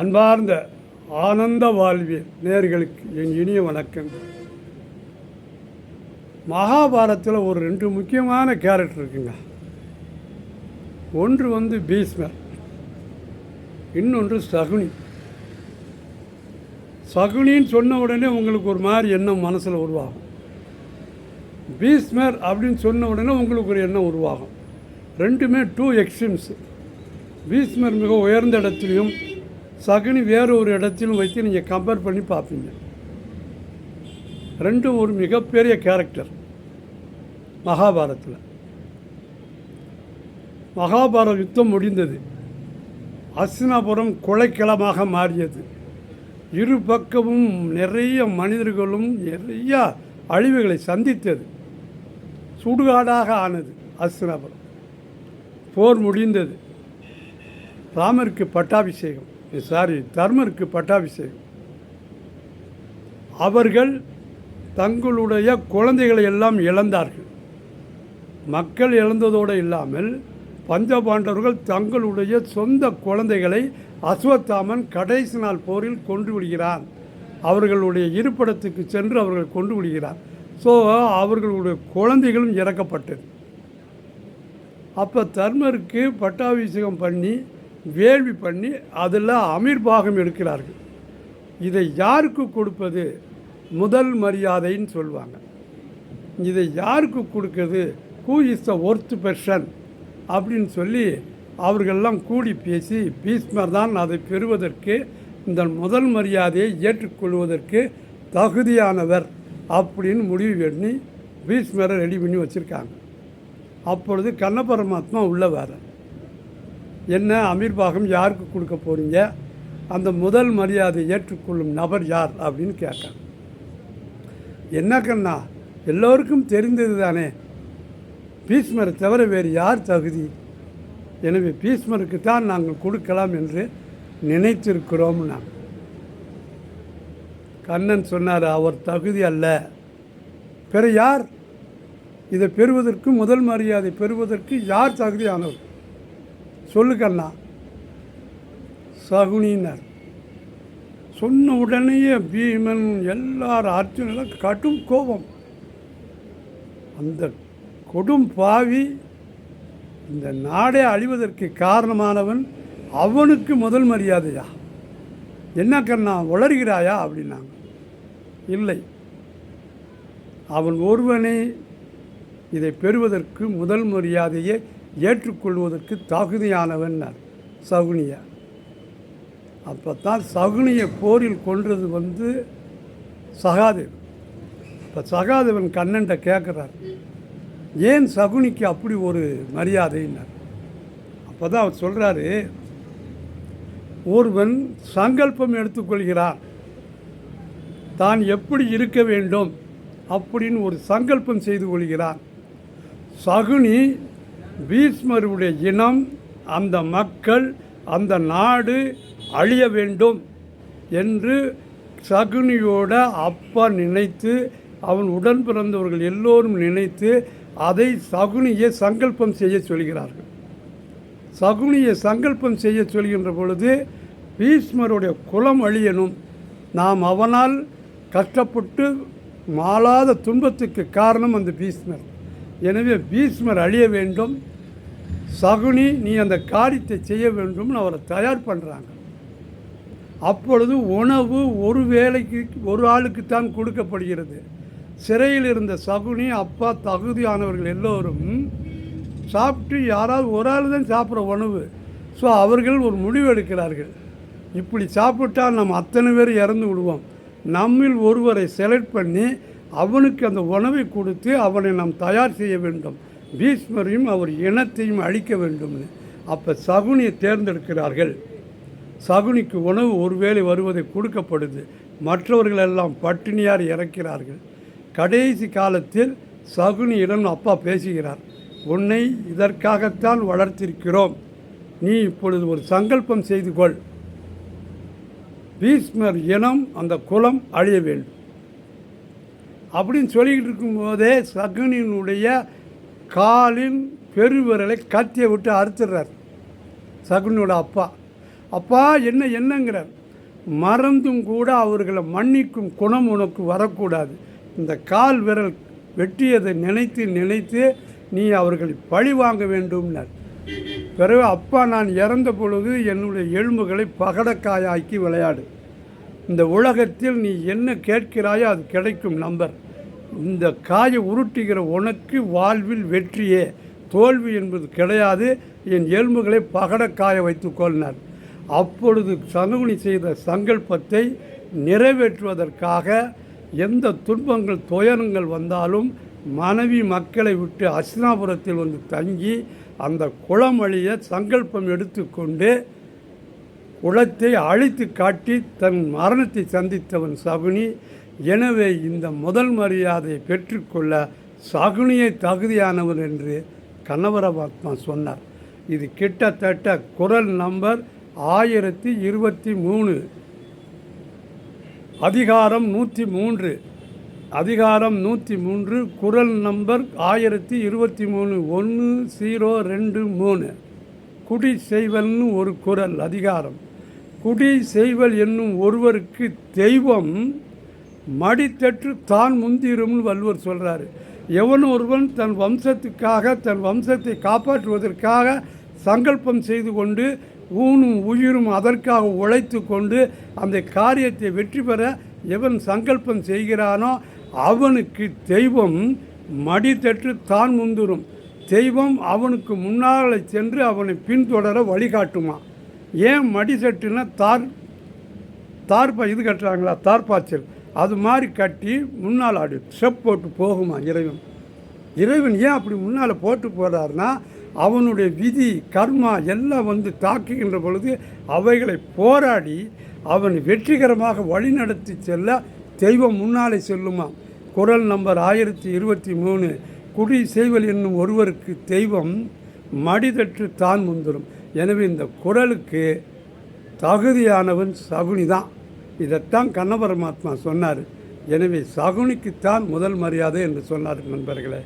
அன்பார்ந்த ஆனந்த வாழ்வியல் நேர்களுக்கு என் இனிய வணக்கம். மகாபாரத்தில் ஒரு ரெண்டு முக்கியமான கேரக்டர் இருக்குங்க. ஒன்று வந்து பீஷ்மர் இன்னொன்று சகுனி. சகுனின்னு சொன்ன உடனே உங்களுக்கு ஒரு மாதிரி எண்ணம் மனசில் உருவாகும். பீஸ்மர் அப்படின்னு சொன்ன உடனே உங்களுக்கு ஒரு எண்ணம் உருவாகும். ரெண்டுமே டூ எக்ஸ்ட்ரீம்ஸ் பீஸ்மர் மிக உயர்ந்த இடத்துலையும் சகுனி வேறு ஒரு இடத்திலும் வைத்து நீங்கள் கம்பேர் பண்ணி பார்ப்பீங்க. ரெண்டும் ஒரு மிகப்பெரிய கேரக்டர் மகாபாரத்தில். மகாபாரத யுத்தம் முடிந்தது. அஸ்தினாபுரம் கொலைக்களமாக மாறியது. இரு பக்கமும் நிறைய மனிதர்களும் நிறைய அழிவுகளை சந்தித்தது. சுடுகாடாக ஆனது அஸ்தினாபுரம். போர் முடிந்தது. ராமருக்கு பட்டாபிஷேகம். சாரி தர்மருக்கு பட்டாபிஷேகம். அவர்கள் தங்களுடைய குழந்தைகளை எல்லாம் இழந்தார்கள். மக்கள் இழந்ததோடு இல்லாமல் பஞ்சபாண்டவர்கள் தங்களுடைய சொந்த குழந்தைகளை அஸ்வத்தாமன் கடைசி நாள் போரில் கொன்று விடுகிறான். அவர்களுடைய இருப்பிடத்துக்கு சென்று அவர்கள் கொண்டு விடுகிறார். ஸோ அவர்களுடைய குழந்தைகளும் இறக்கப்பட்டது. அப்போ தர்மருக்கு பட்டாபிஷேகம் பண்ணி வேள்வி பண்ணி அதில் அமீர் பாகம் எடுக்கிறார்கள். இதை யாருக்கு கொடுப்பது? முதல் மரியாதைன்னு சொல்லுவாங்க இதை யாருக்கு கொடுக்குறது who is the worth person அப்படின்னு சொல்லி அவர்களெல்லாம் கூடி பேசி பீஸ்மர் தான் அதை பெறுவதற்கு இந்த முதல் மரியாதையை ஏற்றுக்கொள்வதற்கு தகுதியானவர் அப்படின்னு முடிவு பண்ணி பீஷ்மரை ரெடி பண்ணி வச்சுருக்காங்க. அப்பொழுது கண்ண பரமாத்மா உள்ள வர என்ன அமீர் பாகம் யாருக்கு கொடுக்க போகிறீங்க அந்த முதல் மரியாதை ஏற்றுக்கொள்ளும் நபர் யார் அப்படின்னு கேட்டான் என்ன கண்ணா எல்லோருக்கும் தெரிந்தது தானே? பீஸ்மரை தவிர வேறு யார் தகுதி? எனவே பீஸ்மருக்கு தான் நாங்கள் கொடுக்கலாம் என்று நினைத்திருக்கிறோம் நான். கண்ணன் சொன்னார் அவர் தகுதி அல்ல. பிற யார் இதை பெறுவதற்கு முதல் மரியாதை பெறுவதற்கு யார் தகுதியானவர்? சொல்லு கண்ணா சகுனினர் சொன்ன உடனேயே பீமன் எல்லார் அர்ஜுனெல்லாம் கடும் கோபம். அந்த கொடும் பாவி இந்த நாடே அழிவதற்கு காரணமானவன் அவனுக்கு முதல் மரியாதையா? என்ன கண்ணா வளர்கிறாயா அப்படின்னாங்க. இல்லை. அவன் ஒருவனை இதை பெறுவதற்கு முதல் மரியாதையை ஏற்றுக்கொள்வதற்கு தகுதியானவன் சகுனியா. அப்போ தான் சகுனியை போரில் கொன்றது வந்து சகாதேவன். இப்போ சகாதேவன் கண்ணன்ட்ட கேட்குறார் ஏன் சகுனிக்கு அப்படி ஒரு மரியாதைன்னார்? அப்போ தான் அவர் சொல்கிறாரு ஒருவன் சங்கல்பம் எடுத்துக்கொள்கிறான் தான் எப்படி இருக்க வேண்டும்? அப்படின்னு ஒரு சங்கல்பம் செய்து கொள்கிறான். சகுனி பீஷ்மருடைய இனம் அந்த மக்கள் அந்த நாடு அழிய வேண்டும் என்று சகுனியோட அப்பா நினைத்து அவன் உடன் பிறந்தவர்கள் எல்லோரும் நினைத்து அதை சகுனியை சங்கல்பம் செய்ய சொல்கிறார்கள். சகுனியை சங்கல்பம் செய்ய சொல்கின்ற பொழுது பீஷ்மருடைய குலம் அழியணும். நாம் அவனால் கஷ்டப்பட்டு மாளாத துன்பத்துக்கு காரணம் அந்த பீஷ்மர். எனவே பீஷ்மர் அழிய வேண்டும். சகுனி நீ அந்த காரியத்தை செய்ய வேண்டும்னு அவரை தயார் பண்ணுறாங்க அப்பொழுது உணவு ஒரு வேலைக்கு ஒரு ஆளுக்குத்தான் கொடுக்கப்படுகிறது. சிறையில் இருந்த சகுனி அப்பா தகுதியானவர்கள் எல்லோரும் சாப்பிட்டு யாராவது ஒரு ஆள் தான் சாப்பிட்ற உணவு. ஸோ அவர்கள் ஒரு முடிவு எடுக்கிறார்கள். இப்படி சாப்பிட்டால் நம்ம அத்தனை பேர் இறந்து விடுவோம். நம்மில் ஒருவரை செலக்ட் பண்ணி அவனுக்கு அந்த உணவை கொடுத்து அவனை நாம் தயார் செய்ய வேண்டும். பீஷ்மரையும் அவர் இனத்தையும் அழிக்க வேண்டும்னு அப்போ சகுனியை தேர்ந்தெடுக்கிறார்கள். சகுனிக்கு உணவு ஒருவேளை வருவதை கொடுக்கப்படுது. மற்றவர்கள் எல்லாம் பட்டினியார் இறக்கிறார்கள். கடைசி காலத்தில் சகுனியிடம் அப்பா பேசுகிறார். உன்னை இதற்காகத்தான் வளர்த்திருக்கிறோம். நீ இப்பொழுது ஒரு சங்கல்பம் செய்து கொள். பீஷ்மர் இனம் அந்த குலம் அழிய வேண்டும். அப்படின்னு சொல்லிக்கிட்டு இருக்கும்போதே சகுனியினுடைய காலின் பெருவிரலை கத்தியை விட்டு அறுத்துடுறார். சகுனியோட அப்பா. அப்பா என்ன என்னங்கிறார். மறந்தும் கூட அவர்களை மன்னிக்கும் குணம் உனக்கு வரக்கூடாது. இந்த கால் விரல் வெட்டியதை நினைத்து நினைத்து நீ அவர்களை பழி வாங்க வேண்டும்னார். பிறகு அப்பா நான் இறந்த பொழுது என்னுடைய எலும்புகளை பகடக்காயாக்கி விளையாடு. இந்த உலகத்தில் நீ என்ன கேட்கிறாயோ அது கிடைக்கும் நம்பர். இந்த காயை உருட்டுகிற உனக்கு வாழ்வில் வெற்றியே. தோல்வி என்பது கிடையாது. என் எலும்புகளை பகடக்காய வைத்துக்கொள்னார் அப்பொழுது சகுனி செய்த சங்கல்பத்தை நிறைவேற்றுவதற்காக எந்த துன்பங்கள் துயரங்கள் வந்தாலும் மனைவி மக்களை விட்டு அஸ்னாபுரத்தில் வந்து தங்கி அந்த குளம் வழிய சங்கல்பம் எடுத்துக்கொண்டு குலத்தை அழித்து காட்டி தன் மரணத்தை சந்தித்தவன் சகுனி. எனவே இந்த முதல் மரியாதையை பெற்றுக்கொள்ள சகுனியை தகுதியானவர் என்று கணவரபாத்மா சொன்னார். இது கிட்டத்தட்ட குரல் நம்பர் ஆயிரத்தி இருபத்தி மூணு. அதிகாரம் நூற்றி மூன்று. அதிகாரம் நூற்றி மூன்று குரல் நம்பர் ஆயிரத்தி இருபத்தி மூணு ஒன்று ஜீரோ ரெண்டு மூணு. குடி செய்வல்னு ஒரு குரல் அதிகாரம். குடி செய்வல் என்னும் ஒருவருக்கு தெய்வம் மடித்தற்று தான் முந்திரும்னு வள்ளுவர் சொல்கிறாரு எவன் ஒருவன் தன் வம்சத்துக்காக தன் வம்சத்தை காப்பாற்றுவதற்காக சங்கல்பம் செய்து கொண்டு ஊனும் உயிரும் அதற்காக உழைத்து கொண்டு அந்த காரியத்தை வெற்றி பெற எவன் சங்கல்பம் செய்கிறானோ அவனுக்கு தெய்வம் மடித்தற்று தான் முந்துரும். தெய்வம் அவனுக்கு முன்னால் சென்று அவனை பின்தொடர வழிகாட்டுமா? ஏன் மடிசட்டுன்னா தார் தார்பா இது கட்டுறாங்களா? தார்பாய்ச்சல். அது மாதிரி கட்டி முன்னால் ஆடு ஸ்டெப் போட்டு போகுமா இறைவன்? இறைவன் ஏன் அப்படி முன்னால் போட்டு போகிறாருன்னா அவனுடைய விதி கர்மா எல்லாம் வந்து தாக்குகின்ற பொழுது அவைகளை போராடி அவன் வெற்றிகரமாக வழிநடத்தி செல்ல தெய்வம் முன்னாலே செல்லுமா? குரல் நம்பர் ஆயிரத்தி இருபத்தி மூணு. குடி செய்வல் என்னும் ஒருவருக்கு தெய்வம் மடிதற்று தான் முந்திரும். எனவே இந்த குரலுக்கு தகுதியானவன் சகுனி தான். இதைத்தான் கண்ண பரமாத்மா சொன்னார். எனவே சகுனிக்குத்தான் முதல் மரியாதை என்று சொன்னார் நண்பர்களே.